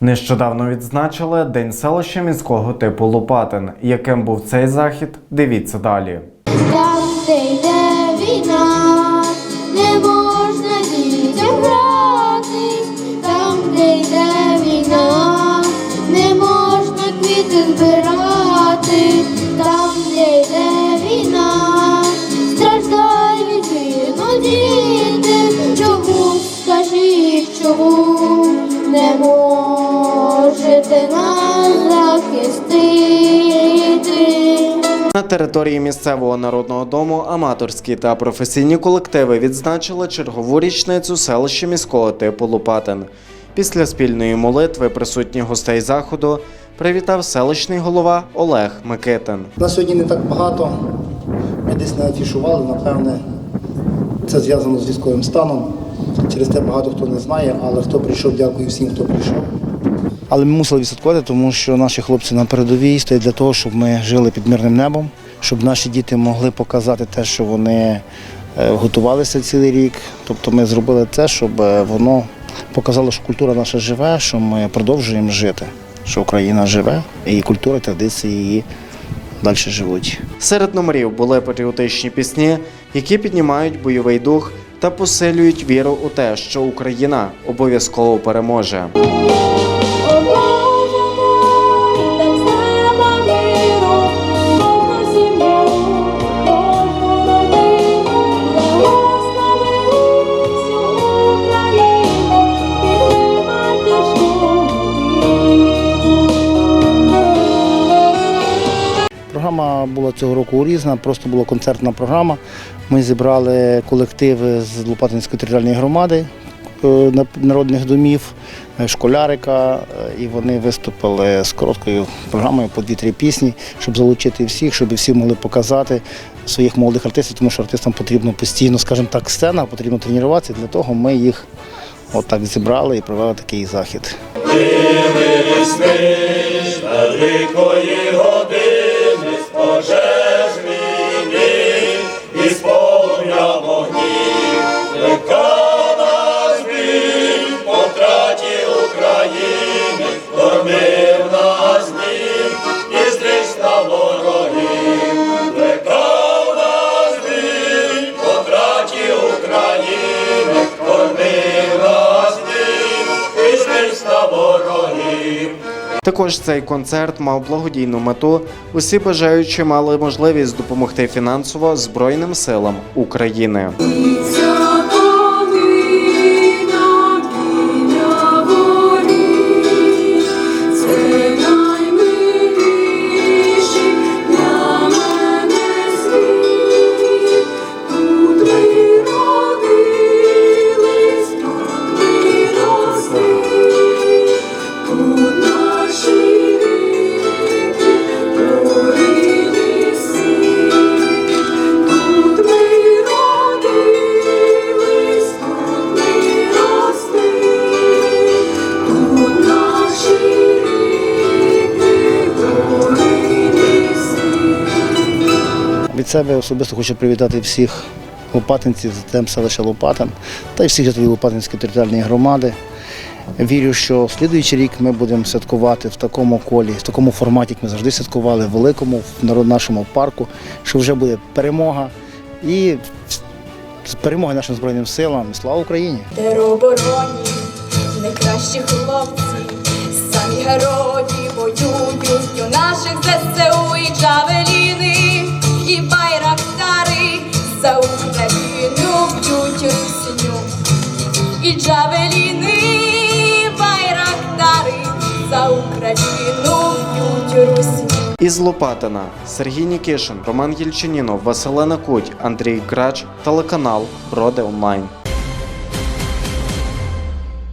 Нещодавно відзначили День селища міського типу Лопатин. Яким був цей захід? Дивіться далі. Можете нас захистити? На території місцевого народного дому аматорські та професійні колективи відзначили чергову річницю селища міського типу Лопатин. Після спільної молитви присутніх гостей заходу привітав селищний голова Олег Микитин. На сьогодні не так багато. Ми десь не афішували, напевне, це зв'язано з військовим станом. Через те багато хто не знає, але хто прийшов, дякую всім, хто прийшов. Але ми мусили відсвяткувати, тому що наші хлопці на передовій стоять для того, щоб ми жили під мирним небом, щоб наші діти могли показати те, що вони е, готувалися цілий рік. Тобто ми зробили це, щоб е, воно показало, що культура наша живе, що ми продовжуємо жити, що Україна живе, і культура і традиції її далі живуть. Серед номерів були патріотичні пісні, які піднімають бойовий дух та посилюють віру у те, що Україна обов'язково переможе. Програма була цього року різна, просто була концертна програма. Ми зібрали колективи з Лопатинської територіальної громади е, народних домів, е, школярика, е, і вони виступили з короткою програмою по дві-три пісні, щоб залучити всіх, щоб всі могли показати своїх молодих артистів, тому що артистам потрібно постійно, скажімо так, сцена, потрібно тренуватися. Для того ми їх отак зібрали і провели такий захід. великої години з пожеж війни Також цей концерт мав благодійну мету. Усі бажаючі мали можливість допомогти фінансово Збройним силам України. Від себе особисто хочу привітати всіх лопатинців з тем селища Лопатин та й всіх жителів Лопатинської територіальної громади. Вірю, що слідуючий рік ми будемо святкувати в такому колі, в такому форматі, як ми завжди святкували, в великому в нашому парку, що вже буде перемога і з перемоги нашим Збройним силам. Слава Україні! Найкращі хлопці, самі герої воюють у наших ЗСУ І джавеліни, байрактари за Україну б'ють русню. Із Лопатина Сергій Нікішин, Роман Єльчинінов, Василена Куть, Андрій Крач, телеканал Броди Онлайн.